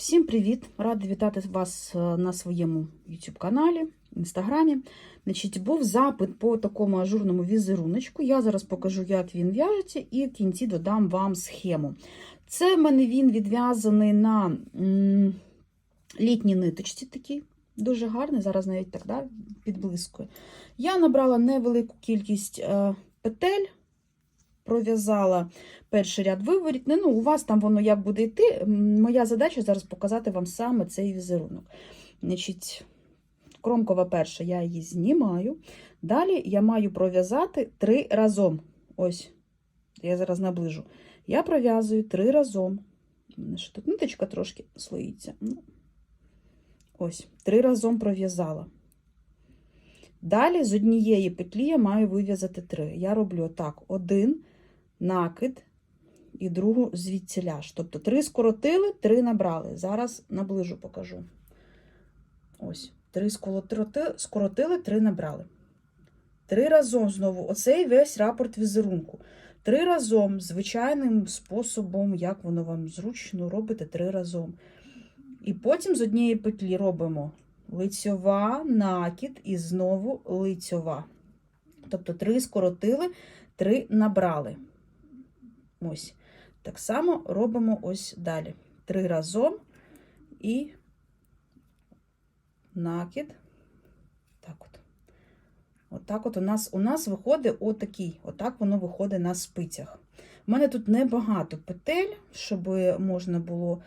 Всім привіт! Рада вітати вас е, на своєму YouTube каналі, інстаграмі. Значить, був запит по такому ажурному візеруночку. Я зараз покажу, як він в'яжеться, і в кінці додам вам схему. Це в мене він відв'язаний на літній ниточці такій. Дуже гарний, зараз навіть так да, підблискує. Я набрала невелику кількість е, петель, пров'язала перший ряд виворітний. Ну, у вас там воно як буде йти. Моя задача зараз показати вам саме цей візерунок. Значить, кромкова перша, я її знімаю. Далі я маю пров'язати три разом. Ось, я зараз наближу. Я пров'язую три разом. Ще Тут ниточка трошки слоїться. Ну, Ось, три разом пров'язала. Далі з однієї петлі я маю вив'язати три. Я роблю отак: один накид і другу звідсіляж. Тобто три скоротили, три набрали. Зараз наближу покажу. Ось, три скоротили, три набрали. Три разом знову. Оцей весь рапорт візерунку. Три разом, звичайним способом, як воно вам зручно, робите три разом. І потім з однієї петлі робимо лицьова, накид і знову лицьова. Тобто три скоротили, три набрали. Ось. Так само робимо ось далі. Три разом і накид. Так от. Отак от у нас у нас виходить отакий. Отак воно виходить на спицях. У мене тут небагато петель, щоб можна було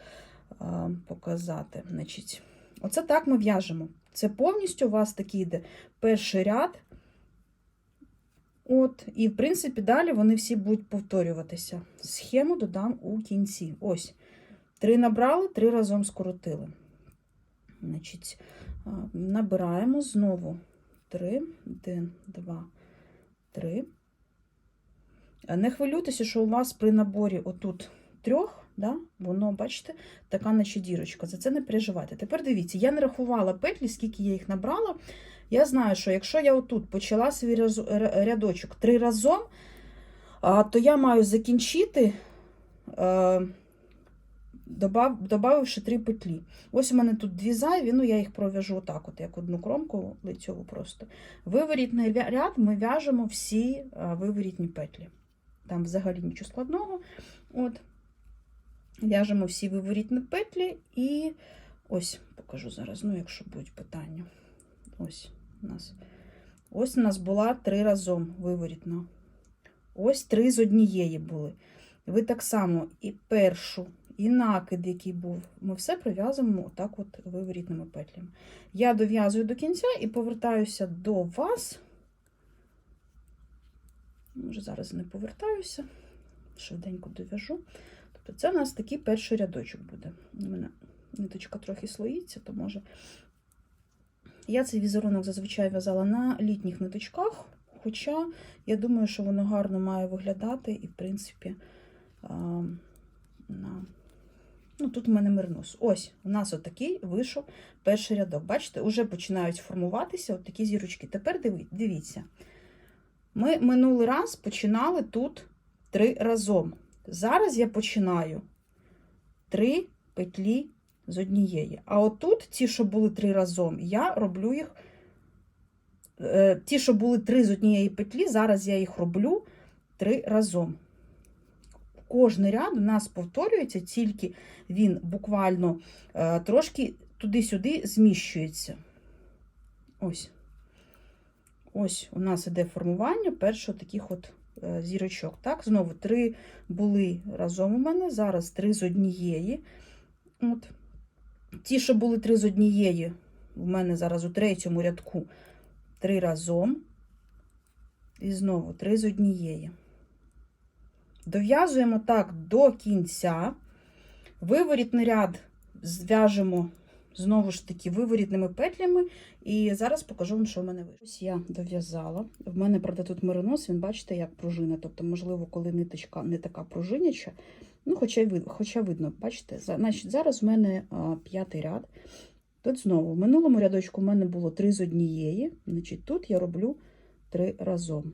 а, показати. Значить, Оце так ми в'яжемо. Це повністю у вас такий йде перший ряд. От, І, в принципі, далі вони всі будуть повторюватися. Схему додам у кінці. Ось. Три набрали, три разом скоротили. Значить, Набираємо знову три, один, два, три. Не хвилюйтеся, що у вас при наборі отут трьох, да, воно, бачите, така наче дірочка. За це не переживайте. Тепер дивіться, я не рахувала петлі, скільки я їх набрала. Я знаю, що якщо я отут почала свій рядочок три разом, то я маю закінчити, додавши три петлі. Ось у мене тут дві зайві, ну я їх пров'яжу отак, от, як одну кромку лицьову просто. Виворітний ряд ми в'яжемо всі виворітні петлі. Там взагалі нічого складного. От. В'яжемо всі виворітні петлі і ось покажу зараз, ну, якщо будуть питання. Ось у нас ось у нас була три разом виворітна. Ось три з однієї були. Ви так само і першу, і накид, який був, ми все прив'язуємо отак от виворітними петлями. Я дов'язую до кінця і повертаюся до вас. Може, зараз не повертаюся, швиденько дов'яжу. Тобто, це у нас такий перший рядочок буде. У мене ниточка трохи слоїться, то може. Я цей візерунок зазвичай в'язала на літніх ниточках, хоча я думаю, що воно гарно має виглядати, і, в принципі, на... ну, тут в мене мирнос. Ось, у нас отакий вийшов перший рядок. Бачите, вже починають формуватися от такі зірочки. Тепер дивіться. Ми минулий раз починали тут три разом. Зараз я починаю три петлі з однієї. А отут, ті, що були три разом, я роблю їх. е, Ті, що були три з однієї петлі, зараз я їх роблю три разом. Кожний ряд у нас повторюється, тільки він буквально е, трошки туди-сюди зміщується. Ось. Ось у нас іде формування першого таких от е, зірочок. Так, знову три були разом у мене, зараз три з однієї. От. Ті, що були три з однієї, у мене зараз у третьому рядку три разом. І знову три з однієї. Дов'язуємо так до кінця. Виворітний ряд зв'яжемо знову ж таки виворітними петлями. І зараз покажу вам, що в мене вийшло. Ось я дов'язала. В мене, правда, тут меринос, він бачите, як пружина. Тобто, можливо, коли ниточка не така пружиняча, ну, хоча хоча видно, бачите, значить, зараз в мене п'ятий ряд. Тут знову, в минулому рядочку в мене було три з однієї, значить, тут я роблю три разом.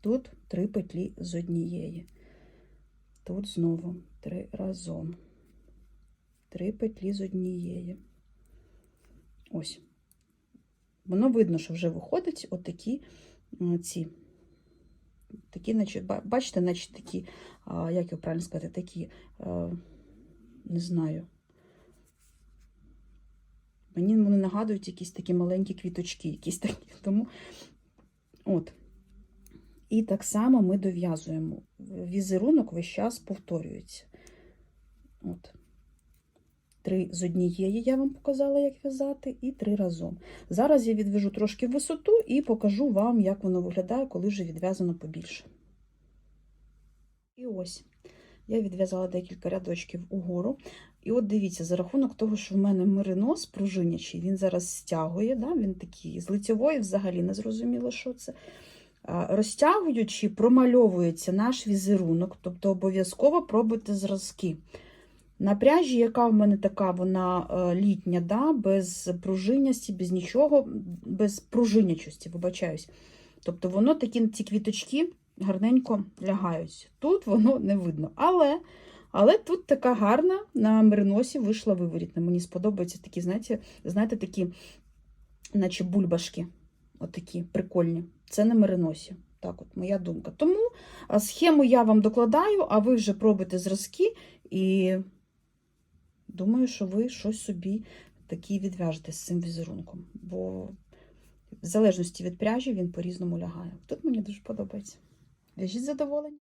Тут три петлі з однієї. Тут знову три разом. три петлі з однієї. Ось. Воно видно, що вже виходить отакі ці. Такі, наче, бачите, наче такі, а, як його правильно сказати, такі, а, не знаю. Мені вони нагадують якісь такі маленькі квіточки, якісь такі. Тому от. І так само ми дов'язуємо. Візерунок весь час повторюється. Три з однієї я вам показала, як в'язати, і три разом. Зараз я відвяжу трошки висоту і покажу вам, як воно виглядає, коли вже відв'язано побільше. І ось я відв'язала декілька рядочків угору. І от дивіться, за рахунок того, що в мене меринос пружинячий, він зараз стягує, да? він такий з лицьової взагалі не зрозуміло, що це. Розтягуючи, промальовується наш візерунок, тобто обов'язково пробуйте зразки. На пряжі, яка в мене така, вона е, літня, да? без пружинності, без нічого, без пружинячості, вибачаюсь. Тобто воно такі ці квіточки гарненько лягають. Тут воно не видно. Але але тут така гарна на мериносі вийшла виворітна. Мені сподобаються такі, знаєте, знаєте, такі, наче бульбашки. Отакі прикольні. Це на мериносі. Так, от моя думка. Тому схему я вам докладаю, а ви вже пробуйте зразки і думаю, що ви щось собі такі відв'яжете з цим візерунком. Бо в залежності від пряжі він по-різному лягає. Тут мені дуже подобається. В'яжіть задоволення.